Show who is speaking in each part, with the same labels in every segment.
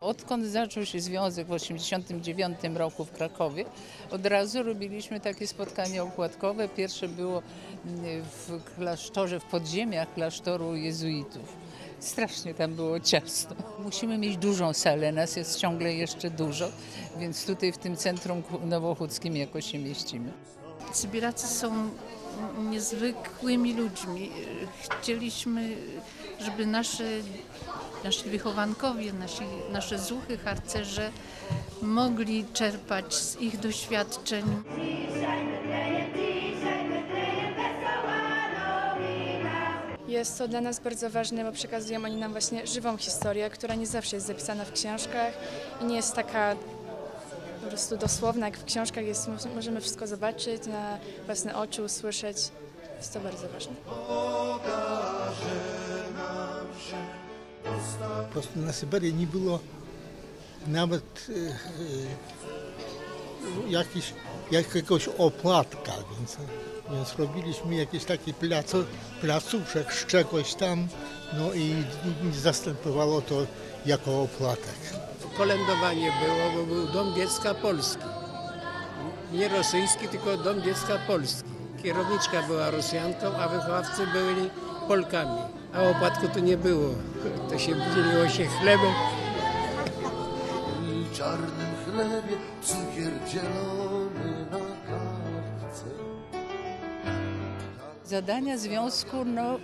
Speaker 1: Odkąd zaczął się związek w 1989 roku w Krakowie, od razu robiliśmy takie spotkania opłatkowe. Pierwsze było mm, w klasztorze, w podziemiach klasztoru jezuitów. Strasznie tam było ciasno. Musimy mieć dużą salę, nas jest ciągle jeszcze dużo, więc tutaj w tym centrum nowochódzkim jakoś się mieścimy.
Speaker 2: Sybiracy są niezwykłymi ludźmi. Chcieliśmy, żeby nasze, nasi wychowankowie, nasi, nasze zuchy harcerze mogli czerpać z ich doświadczeń.
Speaker 3: Jest to dla nas bardzo ważne, bo przekazują oni nam właśnie żywą historię, która nie zawsze jest zapisana w książkach i nie jest taka po prostu dosłowna jak w książkach. Jest, możemy wszystko zobaczyć na własne oczy, usłyszeć. Jest to bardzo ważne.
Speaker 4: Syberii nie było nawet e, e, jakiś, jakiegoś opłatka, więc, więc robiliśmy jakieś takie placu, placówek z czegoś tam, no i zastępowało to jako opłatek.
Speaker 5: kolędowanie było, bo był Dom Dziecka Polski. Nie rosyjski, tylko Dom Dziecka Polski. Kierowniczka była Rosjanką, a wychowawcy byli Polkami. A opłatku tu nie było. To się dzieliło się chlebem.
Speaker 6: i czarnym chlebie cukier dzielony na kartce.
Speaker 1: Zadania związku no,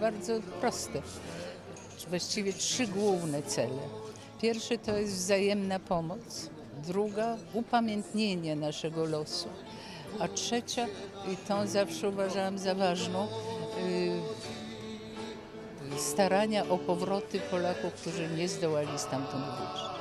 Speaker 1: bardzo proste. Właściwie trzy główne cele. Pierwszy to jest wzajemna pomoc, druga upamiętnienie naszego losu, a trzecia, i tą zawsze uważałam za ważną, yy, starania o powroty Polaków, którzy nie zdołali stamtąd wyjść.